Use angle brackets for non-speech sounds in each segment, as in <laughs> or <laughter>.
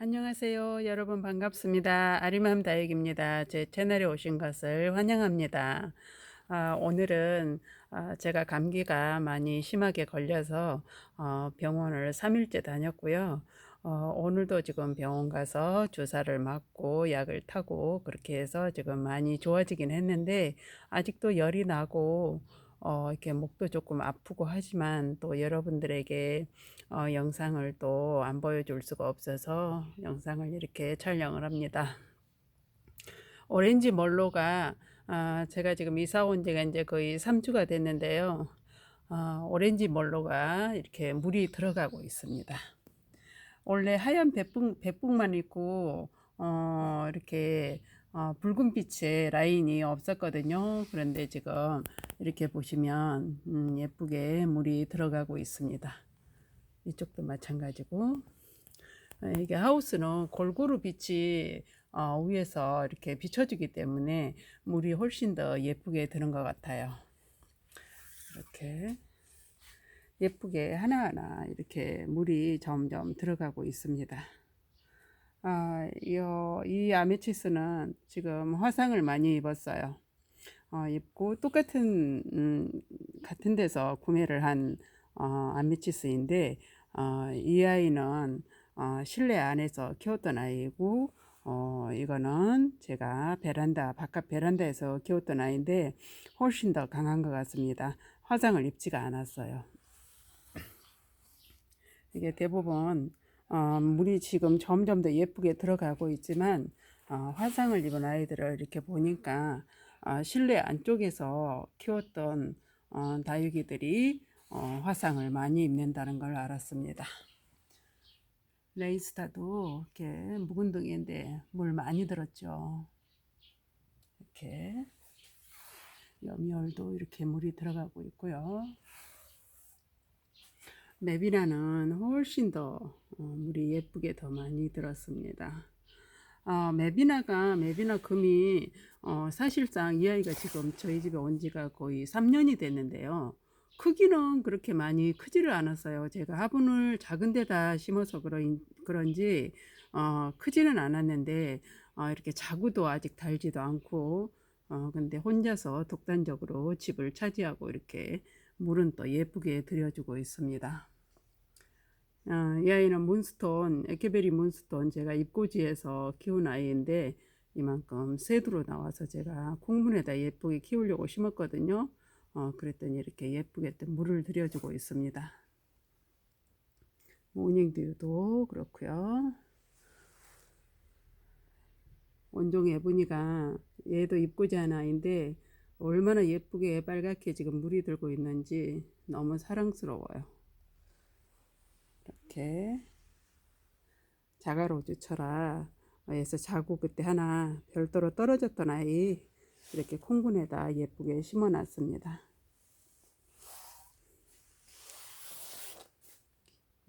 안녕하세요. 여러분 반갑습니다. 아리맘 다육입니다. 제 채널에 오신 것을 환영합니다. 아, 오늘은 아, 제가 감기가 많이 심하게 걸려서 어, 병원을 3일째 다녔고요. 어, 오늘도 지금 병원 가서 주사를 맞고 약을 타고 그렇게 해서 지금 많이 좋아지긴 했는데 아직도 열이 나고 어, 이렇게 목도 조금 아프고 하지만 또 여러분들에게 어, 영상을 또 안 보여줄 수가 없어서 영상을 이렇게 촬영을 합니다. 오렌지 멀로가 아, 제가 지금 이사 온 지가 이제 거의 3주가 됐는데요. 아, 오렌지 멀로가 이렇게 물이 들어가고 있습니다. 원래 하얀 백북, 백북만 있고 어, 이렇게 어, 붉은 빛의 라인이 없었거든요. 그런데 지금 이렇게 보시면 음, 예쁘게 물이 들어가고 있습니다. 이쪽도 마찬가지고 어, 이게 하우스는 골고루 빛이 어, 위에서 이렇게 비춰주기 때문에 물이 훨씬 더 예쁘게 드는 것 같아요. 이렇게 예쁘게 하나하나 이렇게 물이 점점 들어가고 있습니다. 아, 이, 이 아메치스는 지금 화상을 많이 입었어요. 어, 입고 똑같은 음, 같은 데서 구매를 한 어, 아메치스인데 어, 이 아이는 어, 실내 안에서 키웠던 아이고 어, 이거는 제가 베란다 바깥 베란다에서 키웠던 아이인데 훨씬 더 강한 것 같습니다. 화상을 입지가 않았어요. 이게 대부분 어, 물이 지금 점점 더 예쁘게 들어가고 있지만 어, 화상을 입은 아이들을 이렇게 보니까 어, 실내 안쪽에서 키웠던 어, 다육이들이 어, 화상을 많이 입는다는 걸 알았습니다. 레이스타도 이렇게 묵은둥이인데 물 많이 들었죠. 이렇게 염이얼도 이렇게 물이 들어가고 있고요. 메비나는 훨씬 더 어, 물이 예쁘게 더 많이 들었습니다. 어, 메비나가 메비나 금이 어, 사실상 이 아이가 지금 저희 집에 온 지가 거의 3년이 됐는데요. 크기는 그렇게 많이 크지를 않았어요. 제가 화분을 작은 데다 심어서 그런, 그런지 어, 크지는 않았는데 어, 이렇게 자구도 아직 달지도 않고 어, 근데 혼자서 독단적으로 집을 차지하고 이렇게 물은 또 예쁘게 들여주고 있습니다. 어, 이 아이는 몬스톤, 에케베리 몬스톤 제가 입고지에서 키운 아이인데 이만큼 새두로 나와서 제가 콩분에다 예쁘게 키우려고 심었거든요. 어, 그랬더니 이렇게 예쁘게 또 물을 들여주고 있습니다. 모닝듀도 그렇고요. 원종 에보니가 얘도 입고지 하나인데 얼마나 예쁘게 빨갛게 지금 물이 들고 있는지 너무 사랑스러워요. 이렇게 자가로주 쳐라 에서 자고 그때 하나 별도로 떨어졌던 아이 이렇게 콩분에다 예쁘게 심어 놨습니다.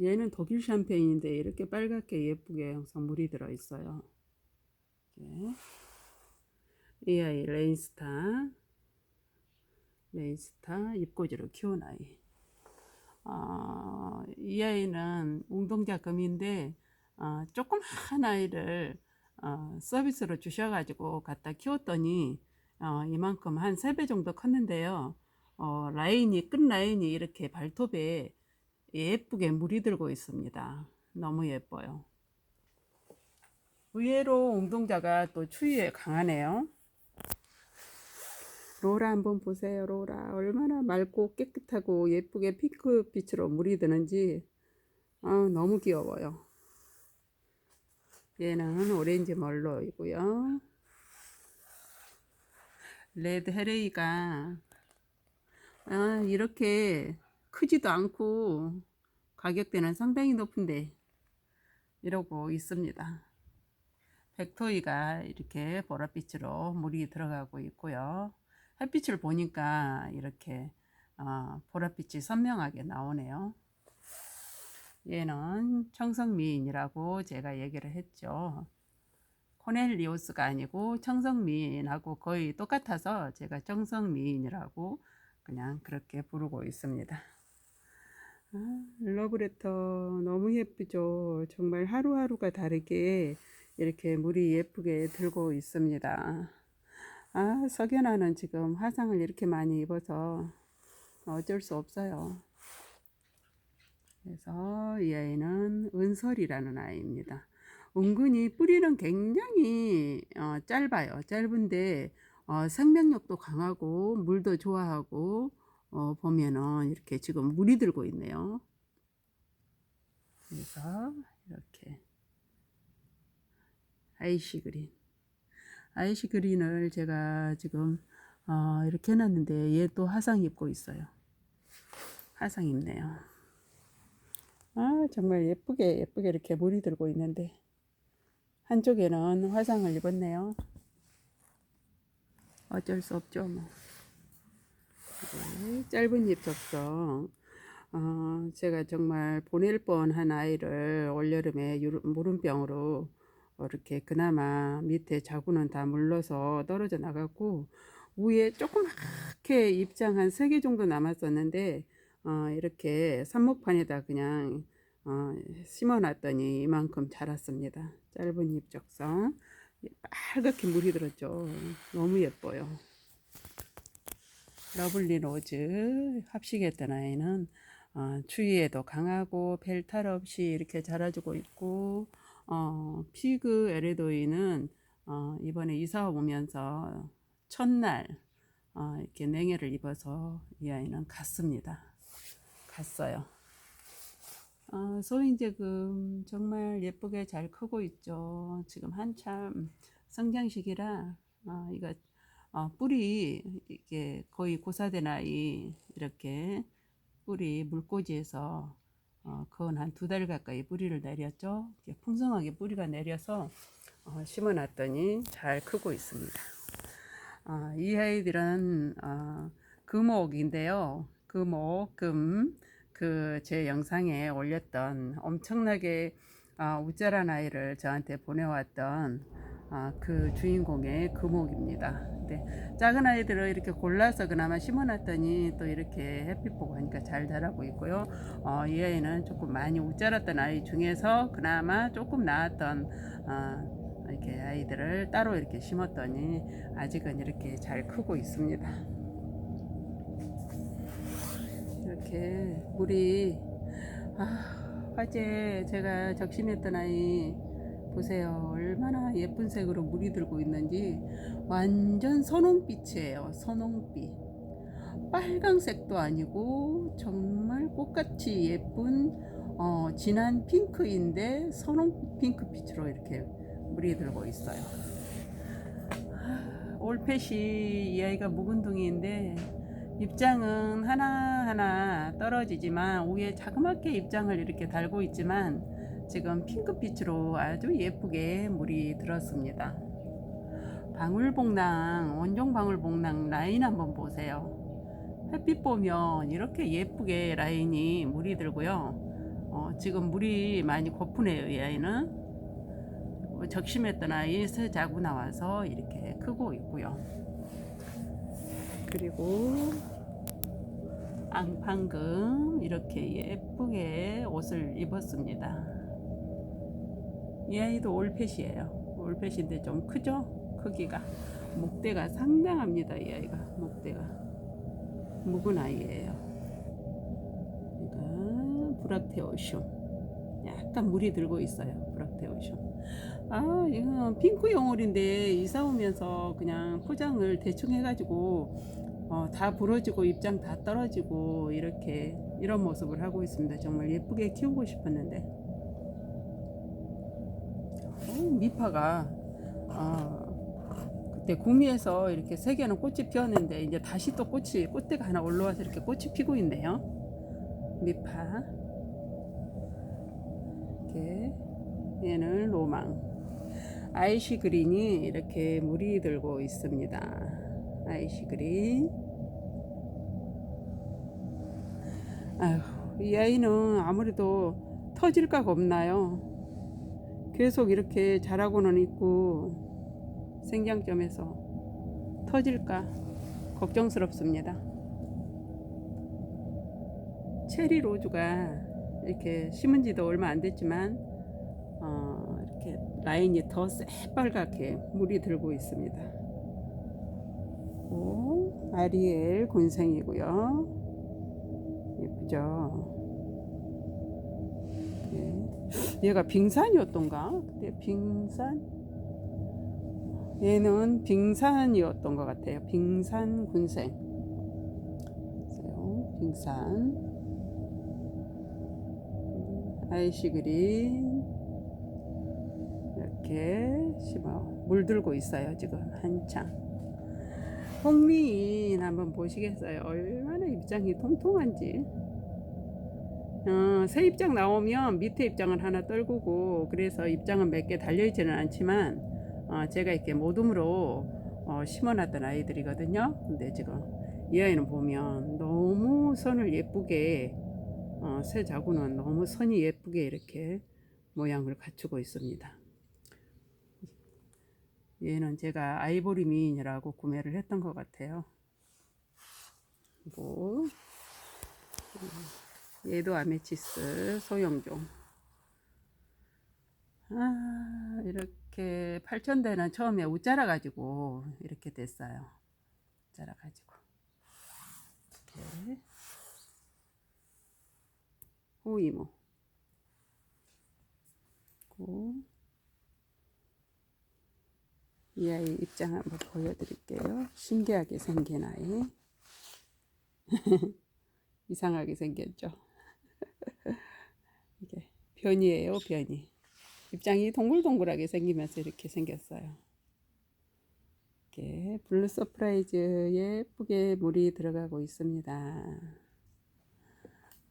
얘는 독일 샴페인인데 이렇게 빨갛게 예쁘게 항상 물이 들어 있어요. 이 아이 레인스타 레인스타 입꼬지로 키운 아이. 어, 이 아이는 웅동자 금인데 어, 조그만 아이를 어, 서비스로 주셔가지고 갖다 키웠더니 어, 이만큼 한 세 배 정도 컸는데요. 어, 라인이 끝 라인이 이렇게 발톱에 예쁘게 물이 들고 있습니다. 너무 예뻐요. 의외로 웅동자가 또 추위에 강하네요. 로라 한번 보세요. 로라 얼마나 맑고 깨끗하고 예쁘게 핑크 빛으로 물이 드는지 아, 너무 귀여워요. 얘는 오렌지 멀로이고요. 레드 헤레이가 아, 이렇게 크지도 않고 가격대는 상당히 높은데 이러고 있습니다. 백토이가 이렇게 보랏빛으로 물이 들어가고 있고요. 햇빛을 보니까 이렇게 어, 보랏빛이 선명하게 나오네요. 얘는 청성미인이라고 제가 얘기를 했죠. 코넬리오스가 아니고 청성미인하고 거의 똑같아서 제가 청성미인이라고 그냥 그렇게 부르고 있습니다. 아, 러브레터 너무 예쁘죠. 정말 하루하루가 다르게 이렇게 물이 예쁘게 들고 있습니다. 아, 석연아는 지금 화상을 이렇게 많이 입어서 어쩔 수 없어요. 그래서 이 아이는 은설이라는 아이입니다. 은근히 뿌리는 굉장히 어, 짧아요. 짧은데 어, 생명력도 강하고 물도 좋아하고 어, 보면은 이렇게 지금 물이 들고 있네요. 그래서 이렇게 아이시 그린 아이시 그린을 제가 지금 어, 이렇게 해놨는데 얘 또 화상 입고 있어요. 화상 입네요. 아 정말 예쁘게 예쁘게 이렇게 물이 들고 있는데 한쪽에는 화상을 입었네요. 어쩔 수 없죠 뭐. 네, 짧은 잎 적성. 어, 제가 정말 보낼 뻔한 아이를 올여름에 무름병으로 이렇게 그나마 밑에 자구는 다 물러서 떨어져 나갔고 위에 조그맣게 잎장 한 세 개 정도 남았었는데 어, 이렇게 삽목판에다 그냥 어, 심어놨더니 이만큼 자랐습니다. 짧은 잎 적성. 빨갛게 물이 들었죠. 너무 예뻐요. 러블리 로즈 합식했던 아이는 어, 추위에도 강하고 벨탈 없이 이렇게 자라주고 있고 어, 피그 에레도이는 어, 이번에 이사 오면서 첫날 어, 이렇게 냉해를 입어서 이 아이는 갔습니다. 갔어요. 어, 소인제금 정말 예쁘게 잘 크고 있죠. 지금 한참 성장 시기라 어, 이거 어, 뿌리 이게 거의 고사된 아이 이렇게 뿌리 물꽂이에서 어, 그건 한 두 달 가까이 뿌리를 내렸죠. 풍성하게 뿌리가 내려서 어, 심어놨더니 잘 크고 있습니다. 어, 이 아이들은 어, 금옥인데요. 금옥, 금, 그 제 영상에 올렸던 엄청나게 어, 우짜란 아이를 저한테 보내왔던 어, 그 주인공의 금옥입니다. 근데 작은 아이들을 이렇게 골라서 그나마 심어놨더니 또 이렇게 햇빛 보고 하니까 잘 자라고 있고요. 어, 이 아이는 조금 많이 우짜랐던 아이 중에서 그나마 조금 나았던 어, 이렇게 아이들을 따로 이렇게 심었더니 아직은 이렇게 잘 크고 있습니다. 이렇게 물이 아, 화재 제가 적심했던 아이 보세요. 얼마나 예쁜 색으로 물이 들고 있는지 완전 선홍빛이에요. 선홍빛. 빨강색도 아니고 정말 꽃같이 예쁜 어, 진한 핑크인데 선홍 핑크빛으로 이렇게 물이 들고 있어요. 하, 올펫이 이 아이가 묵은둥이인데 입장은 하나하나 떨어지지만 위에 자그맣게 입장을 이렇게 달고 있지만 지금 핑크빛으로 아주 예쁘게 물이 들었습니다. 방울복랑, 원종 방울복랑 라인 한번 보세요. 햇빛 보면 이렇게 예쁘게 라인이 물이 들고요. 어, 지금 물이 많이 고프네요, 이 아이는. 적심했던 아이 새 자구 나와서 이렇게 크고 있고요. 그리고 앙팡금 이렇게 예쁘게 옷을 입었습니다. 이 아이도 올펫이에요. 올펫인데 좀 크죠? 크기가. 목대가 상당합니다. 이 아이가. 목대가. 묵은 아이예요. 이거 브락테오슘. 약간 물이 들고 있어요. 브락테오슘. 아, 이건 핑크 용올인데 이사 오면서 그냥 포장을 대충 해가지고 어, 다 부러지고 입장 다 떨어지고 이렇게 이런 모습을 하고 있습니다. 정말 예쁘게 키우고 싶었는데 어, 미파가 어, 그때 구미에서 이렇게 세 개는 꽃이 피었는데 이제 다시 또 꽃이 꽃대가 하나 올라와서 이렇게 꽃이 피고 있네요. 미파 이렇게 얘는 로망 아이시 그린이 이렇게 물이 들고 있습니다. 아이시 그린 아휴 이 아이는 아무래도 터질까 겁나요. 계속 이렇게 자라고는 있고 생장점에서 터질까 걱정스럽습니다. 체리 로즈가 이렇게 심은 지도 얼마 안 됐지만 어, 이렇게 라인이 더 새빨갛게 물이 들고 있습니다. 오, 아리엘 곤생이고요. 예쁘죠? 얘가 빙산이었던가? 그때 빙산? 얘는 빙산이었던 것 같아요. 빙산 군생. 빙산. 아이시 그린. 이렇게 심어 물들고 있어요. 지금 한창. 홍미인 한번 보시겠어요? 얼마나 입장이 통통한지. 어, 새 입장 나오면 밑에 입장을 하나 떨구고 그래서 입장은 몇 개 달려있지는 않지만 어, 제가 이렇게 모둠으로 어, 심어놨던 아이들이거든요. 근데 지금 이 아이는 보면 너무 선을 예쁘게 어, 새 자구는 너무 선이 예쁘게 이렇게 모양을 갖추고 있습니다. 얘는 제가 아이보리 미인이라고 구매를 했던 것 같아요. 그리고 얘도 아메치스 소형종. 아, 이렇게 8천대는 처음에 웃자라 가지고 이렇게 됐어요. 웃자라 가지고. 이렇게. 호이모. 이 아이 입장 한번 보여드릴게요. 신기하게 생긴 아이. <laughs> 이상하게 생겼죠. <laughs> 이게 변이에요, 변이. 입장이 동글동글하게 생기면서 이렇게 생겼어요. 이렇게 블루 서프라이즈 예쁘게 물이 들어가고 있습니다.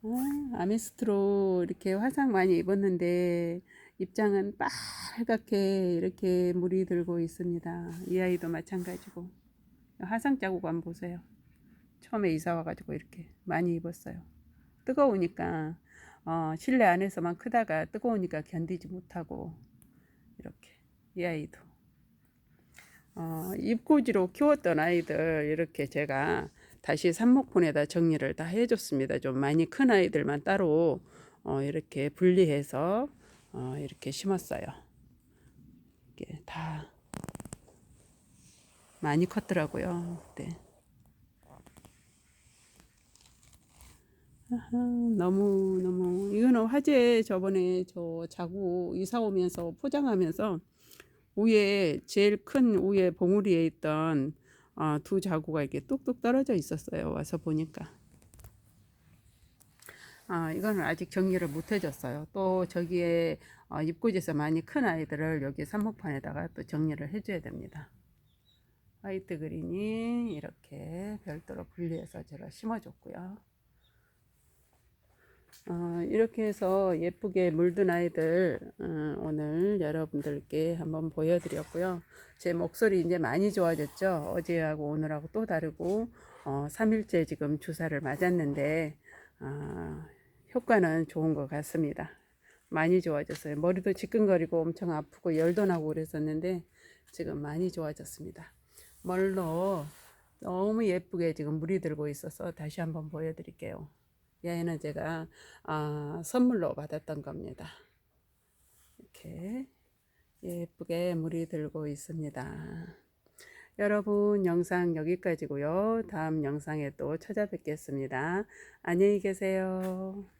아, 아메스트로 이렇게 화상 많이 입었는데 입장은 빨갛게 이렇게 물이 들고 있습니다. 이 아이도 마찬가지고 화상 자국 한번 보세요. 처음에 이사 와가지고 이렇게 많이 입었어요. 뜨거우니까 어, 실내 안에서만 크다가 뜨거우니까 견디지 못하고 이렇게 이 아이도 어, 입고지로 키웠던 아이들 이렇게 제가 다시 삽목폰에다 정리를 다 해줬습니다. 좀 많이 큰 아이들만 따로 어, 이렇게 분리해서 어, 이렇게 심었어요. 이게 다 많이 컸더라고요. 그 너무 너무 이거는 화재 저번에 저 자구 이사 오면서 포장하면서 위에 제일 큰 위에 봉우리에 있던 어, 두 자구가 이렇게 뚝뚝 떨어져 있었어요. 와서 보니까. 아, 이거는 아직 정리를 못 해줬어요. 또 저기에 어, 입구지에서 많이 큰 아이들을 여기 삽목판에다가 또 정리를 해줘야 됩니다. 화이트 그린이 이렇게 별도로 분리해서 제가 심어줬고요. 어, 이렇게 해서 예쁘게 물든 아이들 어, 오늘 여러분들께 한번 보여드렸고요. 제 목소리 이제 많이 좋아졌죠. 어제하고 오늘하고 또 다르고 어, 3일째 지금 주사를 맞았는데 어, 효과는 좋은 것 같습니다. 많이 좋아졌어요. 머리도 지끈거리고 엄청 아프고 열도 나고 그랬었는데 지금 많이 좋아졌습니다. 멀로 너무 예쁘게 지금 물이 들고 있어서 다시 한번 보여드릴게요. 얘는 제가 아, 선물로 받았던 겁니다. 이렇게 예쁘게 물이 들고 있습니다. 여러분 영상 여기까지고요. 다음 영상에 또 찾아뵙겠습니다. 안녕히 계세요.